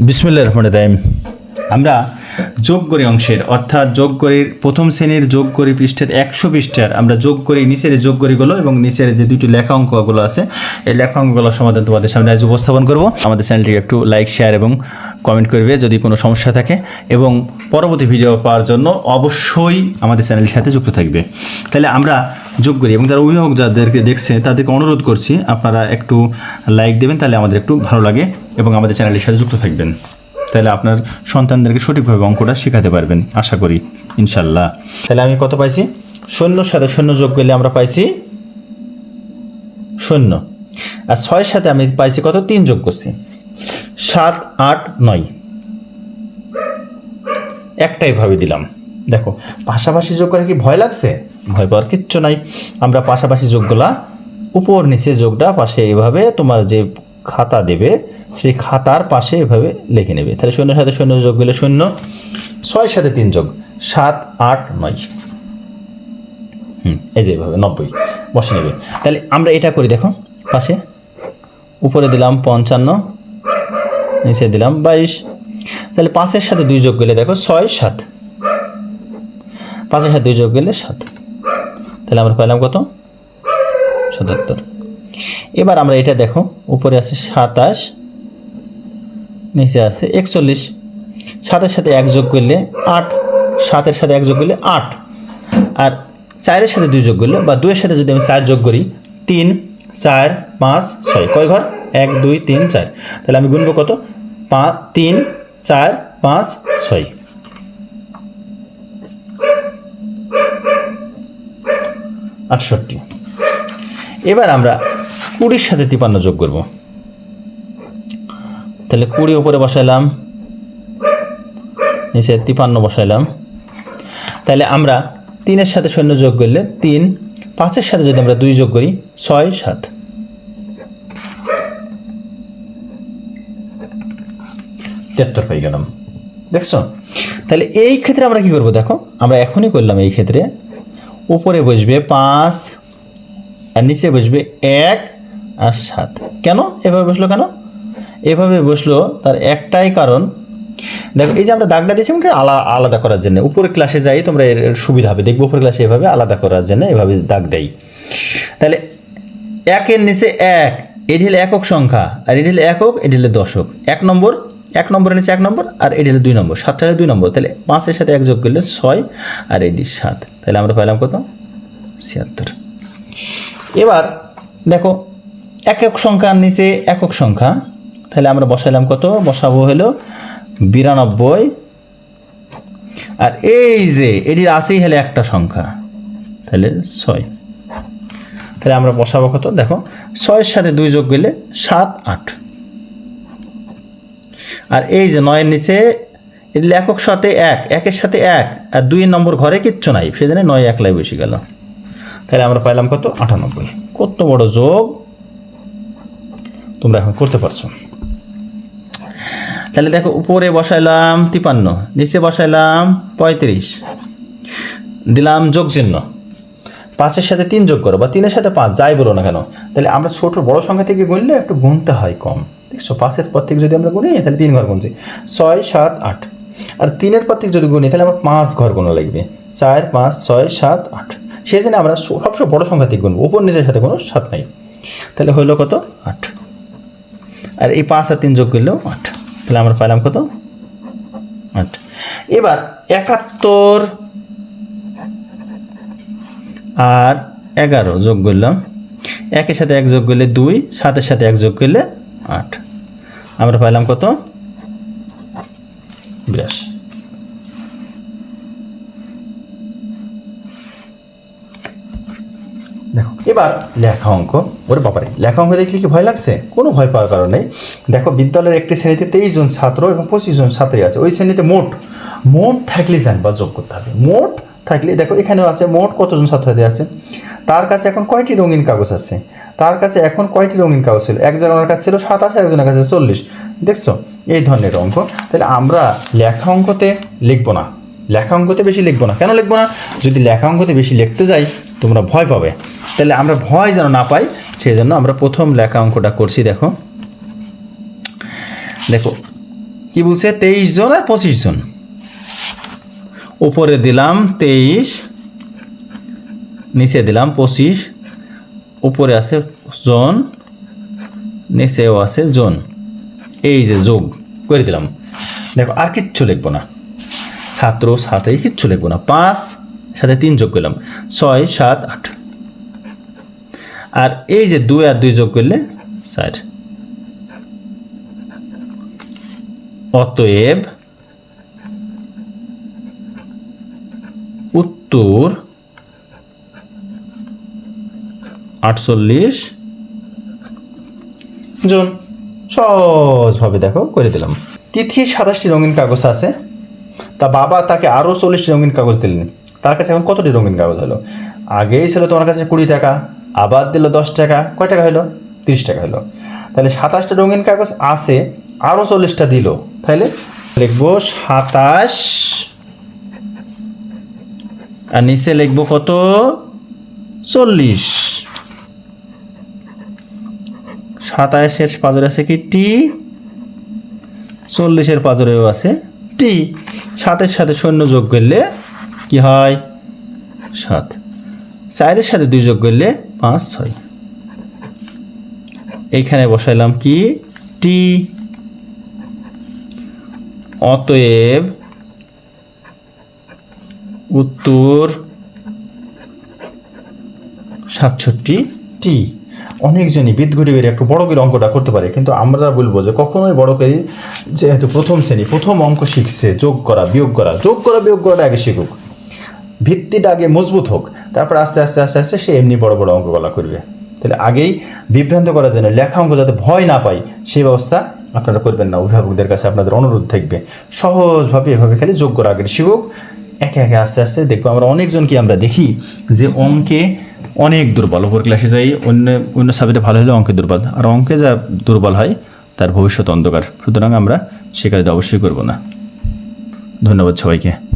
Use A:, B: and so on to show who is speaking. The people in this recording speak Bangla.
A: বিসমুল্লাহ রহমান রাহিম। আমরা যোগ করি অংশের, অর্থাৎ যোগ করির প্রথম শ্রেণির, যোগ করি পৃষ্ঠের একশো পৃষ্ঠার। আমরা যোগ করি, নিচের যোগ করিগুলো এবং নিচের যে দুটি লেখা অঙ্কগুলো আছে, এই লেখা অঙ্কগুলো সমাধান তোমাদের সামনে আজ উপস্থাপন করব। আমাদের চ্যানেলটিকে একটু লাইক শেয়ার এবং কমেন্ট করবে যদি কোনো সমস্যা থাকে এবং পরবর্তী ভিডিও পাওয়ার জন্য অবশ্যই আমাদের চ্যানেলের সাথে যুক্ত থাকবে। তাহলে আমরা যোগ করি এবং যারা অভিভাবক যাদেরকে দেখছে তাদেরকে অনুরোধ করছি আপনারা একটু লাইক দেবেন, তাহলে আমাদের একটু ভালো লাগে এবং আমাদের চ্যানেলের সাথে যুক্ত থাকবেন। তাহলে আপনার সন্তানদেরকে সঠিকভাবে অঙ্কটা শেখাতে পারবেন, আশা করি ইনশাল্লাহ তাহলে আমি কত পাইছি? শূন্যর সাথে শূন্য যোগ করলে আমরা পাইছি শূন্য। আর ছয়ের সাথে আমি পাইছি কত? তিন যোগ করছি। সাত, আট, নয়। একটাই ভাবে দিলাম। দেখো, পাশাপাশি যোগ করে কি ভয় লাগছে? ভয় পাওয়ার কিচ্ছু নাই। আমরা পাশাপাশি যোগগুলা উপর নিচে যোগটা পাশে এভাবে তোমার যে খাতা দেবে, সেই খাতার পাশে এভাবে লিখে নেবে। তাহলে শূন্যের সাথে শূন্য যোগ গেলে শূন্য ছয়ের সাথে তিন যোগ, সাত, আট, নয়। হুম, এই যে এভাবে, নব্বই। বসে নেবে। তাহলে আমরা এটা করি, দেখো, পাশে। উপরে দিলাম পঞ্চান্ন নিচে দিলাম বাইশ। তাহলে পাঁচের সাথে দুই যোগ গেলে দেখো ছয়, সাত। পাঁচের সাথে দুই যোগ গেলে সাত। তাহলে আমরা পেলাম কত? সাতাত্তর এবার আমরা এটা দেখো, উপরে আছে সাতাশ, নিচে আছে একচল্লিশ। সাতের সাথে এক যোগ করলে আট, সাতের সাথে এক যোগ করলে আট। আর চারের সাথে দুই যোগ করলে, বা দুইয়ের সাথে যদি আমি চার যোগ করি, তিন, চার, পাঁচ, ছয়। কয় ঘর? এক, দুই, তিন, চার। তাহলে আমি গুনবো কত? পাঁচ, তিন, চার, পাঁচ, ছয়। আটষট্টি। এবার আমরা কুড়ির সাথে তিপান্ন যোগ করব। তাহলে কুড়ি উপরে বসাইলাম, নিচে তিপান্ন বসাইলাম। তাহলে আমরা তিনের সাথে শূন্য যোগ করলে তিন, পাঁচের সাথে যদি আমরা দুই যোগ করি, ছয়, সাত। তেত্তর পেয়ে গেলাম। দেখছ? তাহলে এই ক্ষেত্রে আমরা কি করব দেখো? আমরা এখনই করলাম এই ক্ষেত্রে। উপরে বসবে পাঁচ, আর নিচে বসবে এক আর সাত। কেন? এভাবে বসল কেন? এভাবে বসল তার একটাই কারণ। দেখো, এই যে আমরা দাগটা দিয়েছি, আমাকে আলাদা আলাদা করার জন্য। উপরের ক্লাসে যাই, তোমরা এর এর সুবিধা হবে। দেখব উপরের ক্লাসে এভাবে আলাদা করার জন্য এভাবে দাগ দেয় তাহলে একের নিচে এক, এটি হলো একক সংখ্যা। আর এটি হলো একক, এটি হলো দশক। এক নম্বর এক নম্বরের নিচে এক নম্বর আর এটি হলো দুই নম্বর। সাতটা হলো দুই নম্বর, তাহলে পাঁচের সাথে এক যোগ করলে ছয় আর এটি সাত। তাহলে আমরা পেলাম কত? ছিয়াত্তর। এবার দেখো, একক সংখ্যার নিচে একক সংখ্যা, তাহলে আমরা বসাইলাম কত? বসাবো হলো বিরানব্বই। আর এই যে এটির আছেই হলে একটা সংখ্যা, তাহলে ছয়। তাহলে আমরা বসাবো কত? দেখো, ছয়ের সাথে দুই যোগ গেলে সাত আট। আর এই যে নয়ের নিচে একক সাথে এক, একের সাথে এক, আর দুই নম্বর ঘরে কিচ্ছু নাই। সেজন্য নয় একলাই বসে গেল। তাহলে আমরা পাইলাম কত? আটানব্বই। কত বড় যোগ? তোমরা এখন করতে পারছ। তাহলে দেখো, উপরে বসাইলাম তিপান্ন, নিচে বসাইলাম পঁয়ত্রিশ। দিলাম যোগ চিহ্ন। পাঁচের সাথে তিন যোগ করো, বা তিনের সাথে পাঁচ, যাই বলো না কেন। তাহলে আমরা ছোট বড় সংখ্যা থেকে গুনলে একটু গুনতে হয় কম। দেখছ পাঁচের পর থেকে যদি আমরা গুনি, তাহলে তিন ঘর গুনছি ছয়, সাত, আট। আর তিনের পর থেকে যদি গুনি, তাহলে আমার পাঁচ ঘর গুণ লাগবে। চার, পাঁচ, ছয়, সাত, আট। সেই জন্য আমরা সবচেয়ে বড় সংখ্যা থেকে গুনবো উপর নিচের সাথে কোনো সাত নাই। তাহলে হইল কত? আট। আর এই পাঁচ আর তিন যোগ করলেও আট। তাহলে আমরা পাইলাম কত? আট। এবার একাত্তর আর এগারো যোগ করলাম। একের সাথে এক যোগ করলে দুই, সাতের সাথে এক যোগ করলে আট। আমরা পাইলাম কত? বিরাশি। দেখো, এবার লেখা অঙ্ক। ওরে বাবারে, লেখা অঙ্ক দেখলে কি ভয় লাগছে? কোনো ভয় পাওয়ার কারণ নেই। দেখো, বিদ্যালয়ের একটি শ্রেণীতে তেইশ জন ছাত্র এবং পঁচিশ জন ছাত্রী আছে। ওই শ্রেণীতে মোট মোট থাকলে জানবা যোগ করতে হবে। মোট থাকলে, দেখো, এখানেও আছে মোট কতজন ছাত্রছাত্রী আছে? তার কাছে এখন কয়টি রঙিন কাগজ আছে? তার কাছে এখন কয়টি রঙিন কাগজ ছিল? একজন ওনার কাছে ছিল সাতাশ একজনের কাছে চল্লিশ। দেখছ? এই ধরনের অঙ্ক। তাহলে আমরা লেখা অঙ্কতে লিখব না। লেখা অঙ্কতে বেশি লিখব না। কেন লিখব না? যদি লেখা অঙ্কতে বেশি লিখতে যাই, তোমরা ভয় পাবে। তাহলে আমরা ভয় যেন না পাই সেই জন্য আমরা প্রথম লেখা অঙ্কটা করছি, দেখো। দেখো, কি বলছে? তেইশ জন আর পঁচিশ জন। উপরে দিলাম তেইশ, নিচে দিলাম পঁচিশ উপরে আছে জন, নিচেও আছে জন। এই যে যোগ করে দিলাম। দেখো, আর কিচ্ছু লিখব না। ছাত্র ছাত্রী কিচ্ছু লিখব না। পাঁচ, সাথে তিন যোগ করলাম। ছয়, সাত, আট। আর এই যে দুই আর দুই যোগ করলে চার অতএব উত্তর আটচল্লিশ। জন, সহজভাবে দেখো, করে দিলাম। তিথি সাতাশটি রঙিন কাগজ আছে। তা বাবা তাকে আরও চল্লিশটি রঙিন কাগজ দিলেন। তার কাছে এখন কতটি রঙিন কাগজ হলো? আগেই ছিল তোমার কাছে কুড়ি টাকা, আবার দিল দশ টাকা, কয় টাকা হলো? তিরিশ টাকা হলো। তাহলে সাতাশটা রঙিন কাগজ আছে, আরও চল্লিশটা দিল। তাহলে লিখব সাতাশ, আর নিচে লিখব কত? চল্লিশ। সাতাশের পাজরে আছে কি? টি। চল্লিশের পাজরেও আছে টি। সাতের সাথে শূন্য যোগ করলে কি হয়? সাত। চারের সাথে দুই যোগ করলে পাঁচ, ছয়। এইখানে বসাইলাম কি? টি। অতএব উত্তর সাতষট্টি টি। অনেকজনই বিদঘুটি করে একটু বড় করে অঙ্কটা করতে পারে, কিন্তু আমরা বলব যে কখনোই বড় করে যেহেতু প্রথম শ্রেণি, প্রথম অঙ্ক শিখছে, যোগ করা, বিয়োগ করা, যোগ করা, বিয়োগ করাটা আগে শিখুক। ভিত্তিটা আগে মজবুত হোক, তারপর আস্তে আস্তে আস্তে আস্তে সে এমনি বড় বড় অঙ্কগুলা করবে। তাহলে আগেই বিভ্রান্ত করার জন্য লেখা অঙ্ক যাতে ভয় না পায় সেই ব্যবস্থা আপনারা করবেন না। অভিভাবকদের কাছে আপনাদের অনুরোধ থাকবে, সহজভাবে এভাবে খালি যোগ করা আগে শিখুক একে একে আস্তে আস্তে দেখব। আমরা অনেকজনকে আমরা দেখি যে অঙ্কে অনেক দুর্বল। উপর ক্লাসে যাই, অন্য অন্য সাবজেক্টে ভালো হলে অঙ্কে দুর্বল। আর অঙ্কে যা দুর্বল হয়, তার ভবিষ্যৎ অন্ধকার। সুতরাং আমরা সে কাজটা অবশ্যই করব না। ধন্যবাদ সবাইকে।